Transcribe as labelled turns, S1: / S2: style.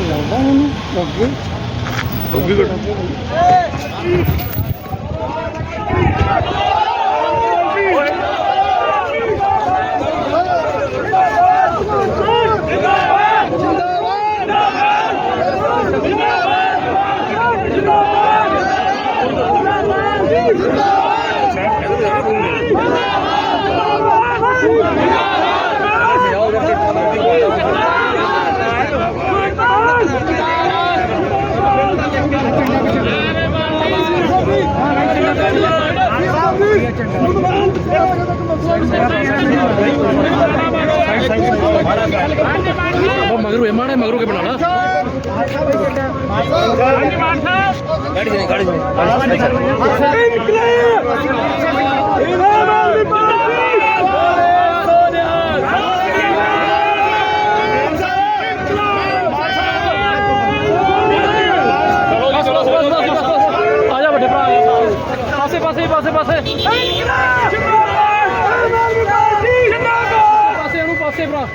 S1: ਲੱਗਦਾ ਮੈਨੂੰ ਲੱਗੇ ਲੱਗੇ ਉਹ ਮਗਰੂ ਮਾੜੇ ਮਗਰੂ ਕੇ ਬਣਾਣਾ ਆ ਪਾਸੇ ਪਾਸੇ ਪਾਸੇ। ਪਾਸੇ ਇਹਨੂੰ ਪਾਸੇ ਭਰਾ।